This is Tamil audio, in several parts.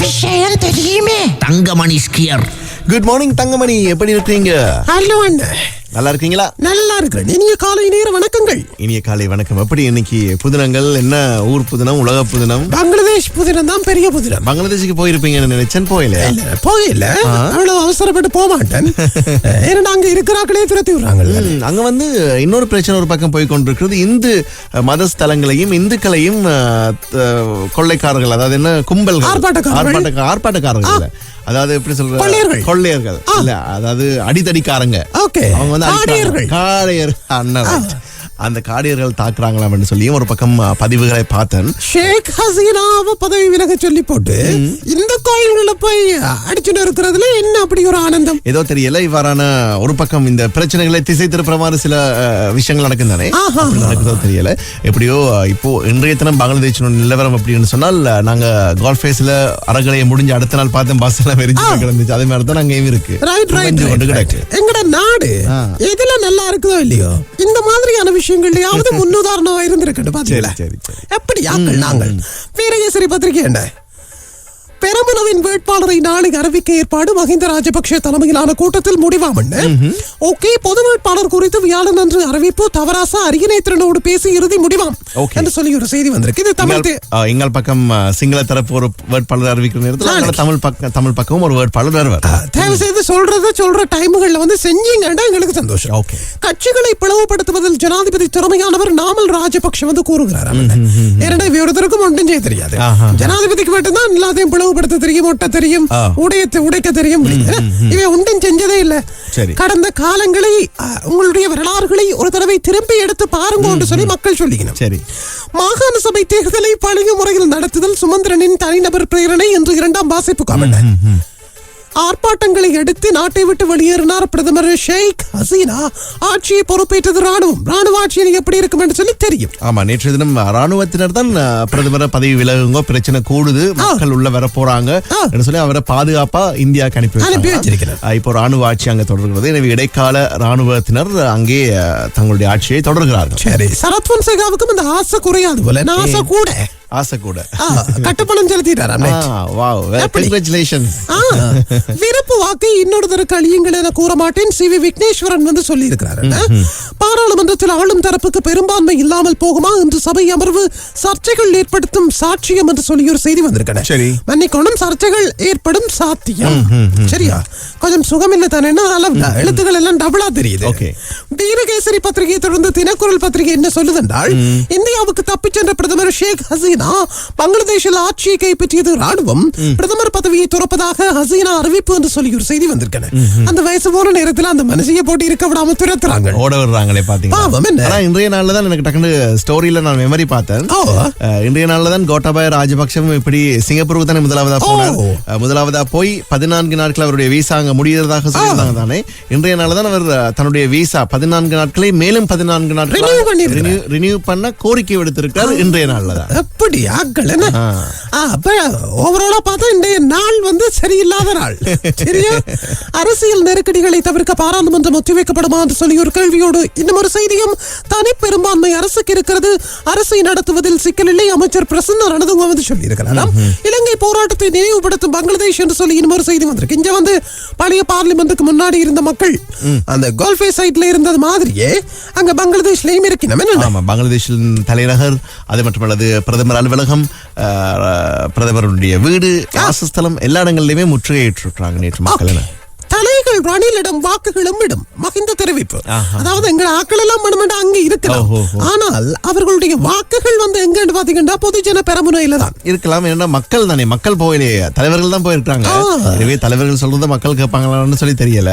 விஷயம் தெரியுமே? Thangamani skier. Good morning Thangamani. எப்படி இருக்கீங்க ஹலோ நல்லா இருக்கீங்களா? நல்லா இருக்கிறேன். இனிய காலை நேர வணக்கங்கள். இனிய காலை வணக்கம். எப்படி இன்னைக்கு புதினங்கள்? என்ன ஊர் புதினம் உலக புதினம்? பங்களாதேஷ் புதினம் தான் பெரிய புதினம். பங்களாதேஷுக்கு போயிருப்பீங்கன்னு நினைச்சேன்? போயில. போகல அவ்வளவு அவசரப்பட்டு போக மாட்டேன். ஏன்னா அங்க இருக்கிறாங்களே துரத்தி விடுறாங்கல்ல. ம், அங்க வந்து இன்னொரு பிரச்சனை ஒரு பக்கம் போய் கொண்டிருக்கிறது. இந்து மத ஸ்தலங்களையும் இந்துக்களையும் கொள்ளைக்காரர்கள் அதாவது என்ன கும்பல் ஆர்ப்பாட்டக்காரர்கள். ஆர்ப்பாட்டக்காரர்கள். அதாவது எப்படி சொல்ற கொள்ளையர்கள். கொள்ளையர்கள். இல்ல அதாவது அடிதடிக்காரங்க. ஓகே. அவங்க வந்து காடியர்கள். அடிக்கிறாங்க. காடையர் அண்ணன். அந்த காடியர்கள் தாக்குறாங்களாம் சொல்லியும் ஒரு பக்கம் பதிவுகளை பார்த்தேன். ஷேக் ஹசீனாவை பதவி விலக சொல்லி போட்டு இந்த கோயில்களை போய் அடிச்சுட்டு இருக்கிறதுல என்ன அப்படி ஒரு ஆனந்தம்? ஏதோ தெரியல இவ்வாறான ஒரு பக்கம் இந்த பிரச்சனைகளை திசை திருப்புற மாதிரி சில விஷயங்கள். அப்படி நடக்குதோ தெரியல. எப்படியோ இப்போ இன்றைய தினம் பங்களாதேஷ் நிலவரம் அப்படின்னு சொன்னால் நாங்க கால்ஃப் ஃபேஸ்ல அறகலையை முடிஞ்சு அடுத்த நாள் பார்த்தேன் பஸ் எல்லாம் வெறிஞ்சு கிடந்துச்சு. அதே மாதிரி தான் அங்கேயும் இருக்கு. ரைட் எங்கட நாடு எதுல நல்லா இருக்குதோ இல்லையோ? இந்த மாதிரியான விஷயங்கள்லயாவது முன்னுதாரணமா இருந்திருக்கட்டும் பாத்தீங்களா. எப்படி ஆக்கள் நாங்கள்? வீரகேசரி பத்திரிகை என்ன? பெரமுனவின் வேட்பாளரை நாளை அறிவிக்க ஏற்பாடு மஹிந்த ராஜபக்ஷ தலைமையிலான கூட்டத்தில் முடிவாமண்ண. ஓகே பொது வேட்பாளர் குறித்து வியாழன் அன்று அறிவிப்பு தவராசா அரியநேத்திரனோடு பேசி இறுதி முடிவாம். என்று சொல்லி ஒரு செய்தி வந்திருக்கு. இது தமிழ் எங்கள் பக்கம் சிங்கள தரப்பு ஒரு வேட்பாளர் அறிவிக்கிற நேரத்தில் தமிழ் பக்கம் தமிழ் பக்கமும் ஒரு வேட்பாளர் வருவார். தயவு செய்து சொல்றத சொல்ற டைமுகள்ல வந்து செஞ்சீங்கன்னா எங்களுக்கு சந்தோஷம். Okay. கட்சிகளை பிளவுபடுத்துவதில் ஜனாதிபதி திறமையானவர் நாமல் ராஜபக்ஷ வந்து கூறுகிறார். ஏன்னா இவருத்தருக்கும் ஒன்றும் செய்ய தெரியாது. ஜனாதிபதிக்கு மட்டும்தான் எல்லாத்தையும் பிளவுபடுத்த தெரியும் ஒட்ட தெரியும். உடையத்தை உடைக்க தெரியும். இவன் ஒன்றும் செஞ்சதே இல்ல. கடந்த காலங்களை உங்களுடைய வரலாறுகளை ஒரு தடவை திரும்பி எடுத்து பாருங்க என்று சொல்லி மக்கள் சொல்லிக்கணும் சரி. மாகாண சபை தேர்தலை பழைய முறையில் நடத்துதல் சுமந்திரனின் தனிநபர் பிரேரணை என்று இரண்டாம் வாசிப்பு காமண்ட ஆர்ப்பாட்டங்களை அடுத்து நாட்டை விட்டு வெளியேறினார் பிரதமர் ஷேக் ஹசீனா. ஆட்சியை பொறுப்பேற்றது ராணுவம் ராணுவ ஆட்சியில் எப்படி இருக்கும் என்று சொல்லி தெரியும். ஆமா நேற்று தினம் ராணுவத்தினர் தான் பிரதமரை பதவி விலகுங்க பிரச்சனை கூடுது மக்கள் உள்ள வர போறாங்க சொல்லி அவரை பாதுகாப்பா இந்தியாவுக்கு அனுப்பி அனுப்பி. வச்சிருக்கிறார். இப்போ ராணுவ ஆட்சி அங்க தொடர்கிறது. எனவே இடைக்கால ராணுவத்தினர் அங்கே தங்களுடைய ஆட்சியை தொடர்கிறார்கள். சரி. சரத் பொன்சேகாவுக்கும் இந்த ஆசை குறையாது போல. ஆசை கூட. ஆசை கூட. ஆ, கட்டுப்பணம் செலுத்திட்டாரா வாவ் எப்படி? கங்க்ராச்சுலேஷன்ஸ் ஆ, விருப்பு வாக்கை இன்னொருத்தருக்கு அழியுங்கள் என கூற மாட்டேன் சி வி விக்னேஸ்வரன் வந்து சொல்லி இருக்கிறார் பாராளுமன்றத்தில் ஆளும் தரப்புக்கு பெரும்பான்மை இல்லாமல் போகுமா? என்று சபை அமர்வு சர்ச்சைகள் ஏற்படுத்தும் சாட்சியம் என்று சொல்லி ஒரு செய்தி வந்திருக்கேன் சரி. மன்னிக்கணும் சர்ச்சைகள் ஏற்படும் சாத்தியம். சரியா? கொஞ்சம் சுகமில்லை தானே அதனால எழுத்துக்கள் எல்லாம் டபுளா தெரியுது. வீரகேசரி பத்திரிகையை தொடர்ந்து தினக்குரல் பத்திரிகை என்ன சொல்லுதென்றால் இந்தியாவுக்கு தப்பிச் சென்ற பிரதமர் ஷேக் ஹசீனா பங்களாதேஷில் ஆட்சியை கைப்பற்றியது ராணுவம் பிரதமர் பதவியை துறப்பதாக ஹசீனா அறிவிப்பு என்று சொல்லி ஒரு செய்தி வந்திருக்கேன். அந்த வயசு போன நேரத்தில் அந்த மனுஷியை போட்டு இருக்க விடாம துரத்துறாங்க. ஓட விடுறாங்களே? பாத்தீங்கன்னா இன்றைய நாள்ல தான் எனக்கு டக்குனு ஸ்டோரியில நான் மெமரி பார்த்தேன். இன்றைய நாள்ல தான் கோட்டாபாய ராஜபக்சம் இப்படி சிங்கப்பூருக்கு தானே முதலாவதா போனார். முதலாவதா போய் பதினான்கு நாட்கள் அவருடைய வீசா அங்க முடியறதாக சொல்லியிருந்தாங்க தானே. இன்றைய நாள்ல தான் அவர் தன்னுடைய வீசா பதினான்கு நாட்களை மேலும் பதினான்கு பண்ணியிருக்கிறார். ரினியூ பண்ண கோரிக்கை விடுத்திருக்கார் இன்றைய நாள்ல தான் எப்படி ஆக்கள் என்ன அப்ப ஓவராலா பார்த்தா இன்றைய நாள் வந்து சரியில்லாத நாள். சரியா? அரசியல் நெருக்கடிகளை தவிர்க்க பாராளுமன்றம் ஒத்திவைக்கப்படுமா என்று சொல்லி ஒரு கேள்வியோடு இன்னும் ஒரு செய்தியும் தனி பெரும்பான்மை அரசுக்கு இருக்கிறது. அரசை நடத்துவதில் சிக்கலில்லை அமைச்சர் பிரசன்ன ரணதுங்க வந்து சொல்லி இருக்கிறாராம் இலங்கை போராட்டத்தை நினைவுபடுத்தும் பங்களாதேஷ் என்று சொல்லி இன்னும் ஒரு செய்தி வந்திருக்கு. இங்க வந்து பழைய பார்லிமெண்ட்டுக்கு முன்னாடி இருந்த மக்கள் அந்த கோல்ஃபே சைட்ல இருந்தது மாதிரியே அங்க பங்களாதேஷ்லயும் இருக்கணும் பங்களாதேஷின் தலைநகர் அது மட்டுமல்லது பிரதமர் அலுவலகம் பிரதமருடைய வீடு வாசஸ்தலம் எல்லா இடங்கள்லயுமே முற்றுகையிட்டிருக்கிறாங்க நேற்று மக்கள் தலைகள் ரணிலிடம் வாக்குகளும் விடும் மகிந்த தெரிவிப்பு. அதாவது எங்கள் ஆக்கள் எல்லாம் மனமண்ட அங்க இருக்கலாம். ஆனால் அவர்களுடைய வாக்குகள் வந்து எங்கன்னு பாத்தீங்கன்னா பொதுஜன பெரமுனையில தான். இருக்கலாம். ஏன்னா மக்கள் தானே. மக்கள் போகலையே தலைவர்கள் தான் போயிருக்காங்க. எனவே தலைவர்கள் சொல்றத மக்கள் கேட்பாங்களான்னு சொல்லி தெரியல.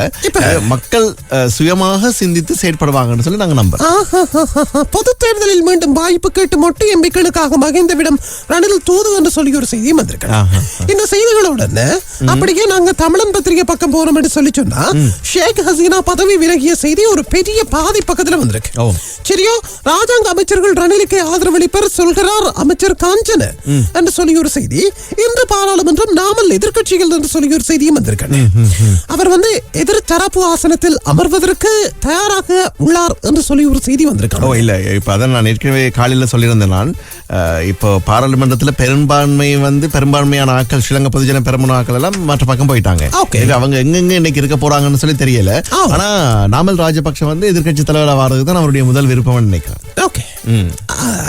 மக்கள் சுயமாக சிந்தித்து செயற்படுவாங்கன்னு சொல்லி நாங்க ஆஹாஹாஹா. பொதுத் தேர்தலில் மீண்டும் வாய்ப்பு கேட்டு மொட்டை எம்பிக்களுக்காக மகிந்தவிடம் ரணில் தூது என்று சொல்லி ஒரு செய்தியும் வந்திருக்கிறது. ஆஹா. இந்த செய்திகளுடன் அப்படியே நாங்க தமிழன் பத்திரிகை பக்கம் போறோம் என்று சொல்லி சொன்னா ஷேக் ஹசீனா பதவி விலகிய செய்தி ஒரு பெரிய பாதி பக்கத்துல வந்திருக்கு. சரியோ ராஜாங்க அமைச்சர்கள் ரணிலுக்கு ஆதரவளிப்பர் சொல்கிறார் அமைச்சர் காஞ்சன என்று சொல்லி ஒரு செய்தி இன்று பாராளுமன்றம் நாமல் எதிர்க்கட்சிகள் என்று சொல்லி ஒரு செய்தியும் வந்திருக்கிறது. அவர் வந்து எதிர் தரப்பு ஆசனத்தில் அமர்வதற்கு தயாராக உள்ளார் என்று சொல்லி ஒரு செய்தி ஓ வந்திருக்காங்க இல்ல இப்ப அதான் நான் ஏற்கனவே காலையில சொல்லியிருந்தேன் நான். இப்போ பாராளுமன்றத்துல பெரும்பான்மை வந்து பெரும்பான்மையான ஆட்கள் ஸ்ரீலங்கா பொதுஜன பெருமன ஆட்கள் எல்லாம் மற்ற பக்கம் போயிட்டாங்க. அவங்க எங்கெங்க இன்னைக்கு இருக்க போறாங்கன்னு சொல்லி தெரியல. ஆனா நாமல் ராஜபக்ஷ வந்து எதிர்க்கட்சி தலைவராக வர்றதுக்கு தான் அவருடைய முதல் விருப்பம்னு நினைக்கிறேன். ஓகே.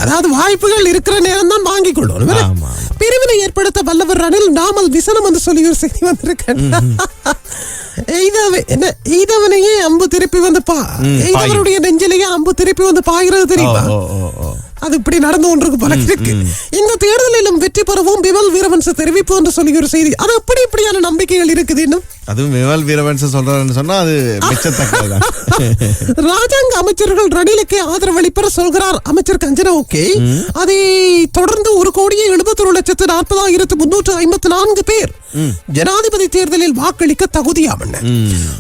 அதாவது வாய்ப்புகள் இருக்கிற நேரம் தான் வாங்கிக் கொள்ளணும் பிரிவினை ஏற்படுத்த வல்லவர் ரணில் நாமல் விசனம் என்று சொல்லி ஒரு செய்தி வந்திருக்கேன் எய்தவனையே அம்பு திருப்பி வந்து பா நெஞ்சிலேயே அம்பு திருப்பி வந்து பாய்கிறது தெரியுமா? அது இப்படி நடந்து கொண்டிருக்கு போல இருக்கு. இந்த தேர்தலிலும் வெற்றி பெறவும் பிமல் வீரவன்ச தெரிவிப்பு என்று சொல்லி ஒரு செய்தி. அது அப்படி இப்படியான நம்பிக்கைகள் இருக்குது இன்னும்? அதுவும் விமல் வீரவன்ச சொல்றாருன்னு சொன்னா அது மிச்சத்தக்கதுதான் ராஜாங்க அமைச்சர்கள் ரணிலுக்கு ஆதரவளிப்பர் சொல்கிறார் அமைச்சர் கஞ்சனா ஓகே. அதை தொடர்ந்து ஒரு கோடியே எழுபத்தொரு லட்சத்து நாற்பதாயிரத்து முன்னூற்று ஐம்பத்தி நான்கு பேர் ஜனாதிபதி தேர்தலில் வாக்களிக்க தகுதியாமன்ன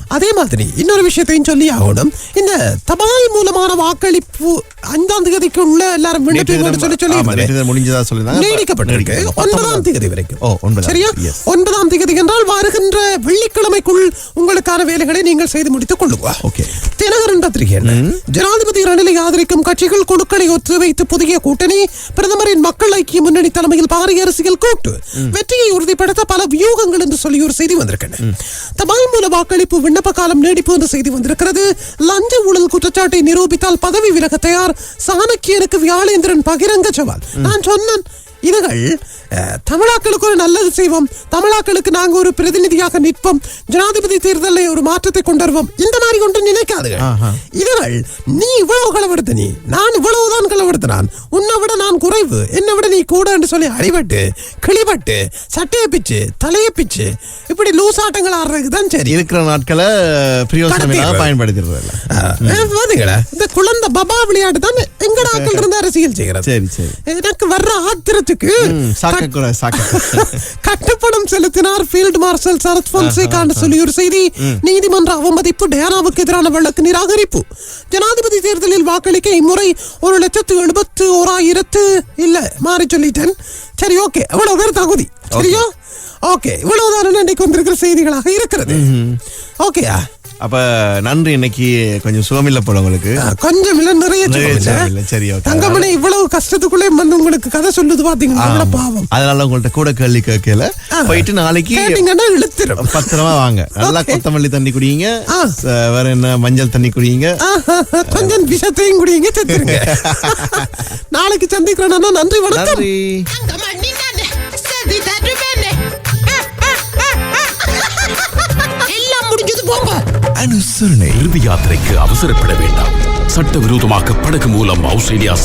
அதே மாதிரி இன்னொரு விஷயத்தையும் சொல்லி ஆகணும். இந்த தபால் மூலமான வாக்களிப்பு ஐந்தாம் தேதிக்கு உள்ள எல்லாரும் சொல்லி சொல்லி. நீடிக்கப்பட்டிருக்கு. ஒன்பதாம் தேதி வரைக்கும். சரியா. ஒன்பதாம் தேதி என்றால் வருகின்ற வெள்ளிக்கிழமைக்குள் உங்களுக்கான வேலைகளை நீங்கள் செய்து முடித்துக் கொள்ளுங்க. தினகரன் பத்திரிகை? ஜனாதிபதி ரணிலை ஆதரிக்கும் கட்சிகள் குழுக்களை ஒத்துழைத்து புதிய கூட்டணி பிரதமரின் மக்கள் ஐக்கிய முன்னணி தலைமையில் பாரிய அரசியல் கூட்டு வெற்றியை உறுதிப்படுத்த பல வியூகங்கள் என்று சொல்லி ஒரு செய்தி வந்திருக்கின்றன. தபால் மூல வாக்களிப்பு விண்ணப்ப காலம் நீடிப்பு என்ற செய்தி வந்திருக்கிறது. லஞ்ச ஊழல் குற்றச்சாட்டை நிரூபித்தால் பதவி விலக தயார். சாணக்கியனுக்கு வியாழேந்திரன் பகிரங்க சவால். நான் சொன்னேன் இதுகள் தமிழாக்களுக்கு ஒரு நல்லது செய்வோம். தமிழாக்களுக்கு நாங்க ஒரு பிரதிநிதியாக நிற்போம். ஜனாதிபதி தேர்தலில் ஒரு மாற்றத்தை கொண்டு வருவோம். இந்த மாதிரி ஒன்று நினைக்காதுகள். இதுகள் நீ இவ்வளவு களவெடுத்த நீ நான் இவ்வளவுதான் களவெடுத்தனான். உன்னை விட நான் குறைவு என்னை விட நீ கூட என்று சொல்லி அடிபட்டு கிளிபட்டு சட்டையை பிச்சு தலையை பிச்சு இப்படி லூஸ் ஆட்டங்கள் ஆடுறதுக்கு தான் சரி. இருக்கிற நாட்களை பாத்தீங்களா இந்த குழந்தை பபா விளையாட்டு தான் எங்கட ஆக்கள் இருந்து அரசியல் செய்கிறது. எனக்கு வர்ற ஆத்திரத்துக்கு சாக்க. கூட சாக்க. கட்டுப்பணம் செலுத்தினார் ஃபீல்ட் மார்ஷல் சரத் பொன்சேகான்னு சொல்லி ஒரு செய்தி. நீதிமன்ற அவமதிப்பு டேராவுக்கு எதிரான வழக்கு நிராகரிப்பு. ஜனாதிபதி தேர்தலில் வாக்களிக்க இம்முறை ஒரு லட்சத்து எழுபத்து ஓராயிரத்து இல்ல மாறி சொல்லிட்டேன். சரி ஓகே. இவ்வளவு பேர் தகுதி. சரியா? ஓகே. இவ்வளவுதான் இன்னைக்கு வந்திருக்கிற செய்திகளாக இருக்கிறது. ஓகேயா? அப்ப நன்றி இன்னைக்கு கொஞ்சம் சுகமில்ல போல உங்களுக்கு. கொஞ்சம் இல்ல நிறைய சரி. தங்கமணி இவ்வளவு கஷ்டத்துக்குள்ளே வந்து உங்களுக்கு கதை சொல்லுது எவ்வளவு பாவம். அதனால உங்கள்ட்ட கூட கேள்வி கேட்கல. போயிட்டு நாளைக்கு இழுத்துரும். பத்திரமா வாங்க. நல்லா. கொத்தமல்லி தண்ணி குடிங்க. வேற என்ன மஞ்சள் தண்ணி குடிங்க. ஆஹா, கொஞ்சம் விஷத்தையும் குடிங்க செத்துருங்க. நாளைக்கு சந்திக்கிறேன் நன்றி வணக்கம். நன்றி. எல்லாம் முடிஞ்சது போங்க. அனுசரணை. இறுதி யாத்திரைக்கு அவசரப்பட வேண்டாம். சட்டவிரோதமாக படகு மூலம் ஆஸ்திரேலியா